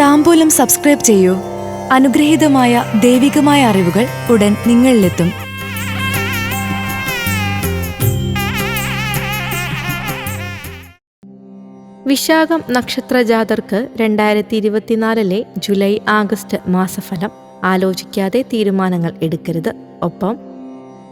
താമ്പൂലം subscribe ചെയ്യൂ. അനുഗ്രഹീതമായ ദൈവികമായ അറിവുകൾ ഉടൻ നിങ്ങളിലെത്തും. വിശാഖം നക്ഷത്ര ജാതർക്ക് രണ്ടായിരത്തി ഇരുപത്തിനാലിലെ ജൂലൈ ആഗസ്റ്റ് മാസഫലം. ആലോചിക്കാതെ തീരുമാനങ്ങൾ എടുക്കരുത്. ഒപ്പം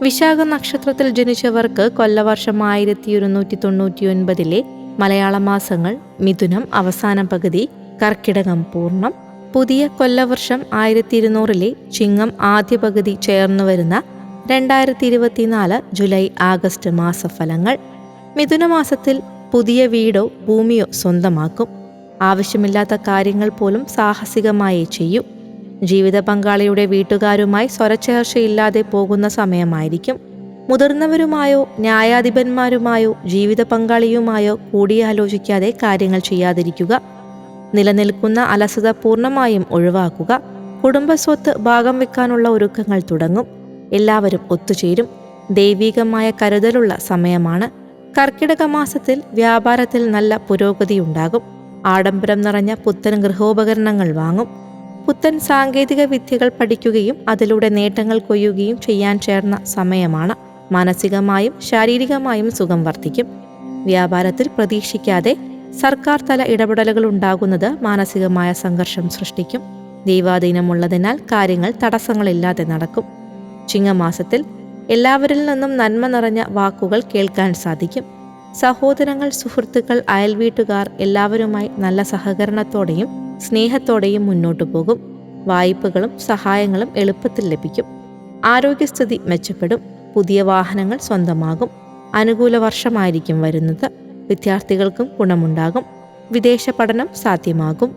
വിശാഖ നക്ഷത്രത്തിൽ ജനിച്ചവർക്ക് കൊല്ലവർഷം ആയിരത്തി ഒരുന്നൂറ്റി തൊണ്ണൂറ്റി ഒൻപതിലെ മലയാള മാസങ്ങൾ മിഥുനം അവസാന പകുതി കർക്കിടകം പൂർണം. പുതിയ കൊല്ലവർഷം ആയിരത്തി ഇരുന്നൂറിലെ ചിങ്ങം ആദ്യ പകുതി ചേർന്നു വരുന്ന രണ്ടായിരത്തി ഇരുപത്തിനാല് ജൂലൈ ആഗസ്റ്റ് മാസഫലങ്ങൾ. മിഥുനമാസത്തിൽ പുതിയ വീടോ ഭൂമിയോ സ്വന്തമാക്കും. ആവശ്യമില്ലാത്ത കാര്യങ്ങൾ പോലും സാഹസികമായി ചെയ്യും. ജീവിത പങ്കാളിയുടെ വീട്ടുകാരുമായി സ്വരച്ചേർച്ചയില്ലാതെ പോകുന്ന സമയമായിരിക്കും. മുതിർന്നവരുമായോ ന്യായാധിപന്മാരുമായോ ജീവിത പങ്കാളിയുമായോ കൂടിയാലോചിക്കാതെ കാര്യങ്ങൾ ചെയ്യാതിരിക്കുക. നിലനിൽക്കുന്ന അലസത പൂർണമായും ഒഴിവാക്കുക. കുടുംബസ്വത്ത് ഭാഗം വെക്കാനുള്ള ഒരുക്കങ്ങൾ തുടങ്ങും. എല്ലാവരും ഒത്തുചേരും. ദൈവീകമായ കരുതലുള്ള സമയമാണ്. കർക്കിടക മാസത്തിൽ വ്യാപാരത്തിൽ നല്ല പുരോഗതിയുണ്ടാകും ആഡംബരം നിറഞ്ഞ പുത്തൻ ഗൃഹോപകരണങ്ങൾ വാങ്ങും. പുത്തൻ സാങ്കേതിക വിദ്യകൾ പഠിക്കുകയും അതിലൂടെ നേട്ടങ്ങൾ കൊയ്യുകയും ചെയ്യാൻ ചേർന്ന സമയമാണ്. മാനസികമായും ശാരീരികമായും സുഖം വർദ്ധിക്കും. വ്യാപാരത്തിൽ പ്രതീക്ഷിക്കാതെ സർക്കാർ തല ഇടപെടലുകൾ ഉണ്ടാകുന്നത് മാനസികമായ സംഘർഷം സൃഷ്ടിക്കും. ദൈവാധീനമുള്ളതിനാൽ കാര്യങ്ങൾ തടസ്സങ്ങളില്ലാതെ നടക്കും. ചിങ്ങമാസത്തിൽ എല്ലാവരിൽ നിന്നും നന്മ നിറഞ്ഞ വാക്കുകൾ കേൾക്കാൻ സാധിക്കും. സഹോദരങ്ങൾ സുഹൃത്തുക്കൾ അയൽവീട്ടുകാർ എല്ലാവരുമായി നല്ല സഹകരണത്തോടെയും സ്നേഹത്തോടെയും മുന്നോട്ടു പോകും. വായ്പകളും സഹായങ്ങളും എളുപ്പത്തിൽ ലഭിക്കും. ആരോഗ്യസ്ഥിതി മെച്ചപ്പെടും. പുതിയ വാഹനങ്ങൾ സ്വന്തമാകും. അനുകൂല വർഷമായിരിക്കും വരുന്നത്. വിദ്യാർത്ഥികൾക്കും ഗുണമുണ്ടാകും. വിദേശ പഠനം സാധ്യമാകും.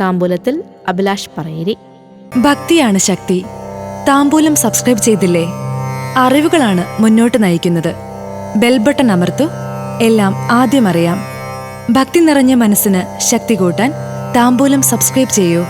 താമ്പൂലത്തിൽ അഭിലാഷ് പറയേരി. ഭക്തിയാണ് ശക്തി. താമ്പൂലം സബ്സ്ക്രൈബ് ചെയ്തില്ലേ? അറിവുകളാണ് മുന്നോട്ട് നയിക്കുന്നത്. ബെൽബട്ടൺ അമർത്തു. എല്ലാം ആദ്യം അറിയാം. ഭക്തി നിറഞ്ഞ മനസ്സിന് ശക്തി കൂട്ടാൻ താമ്പൂലം സബ്സ്ക്രൈബ് ചെയ്യൂ.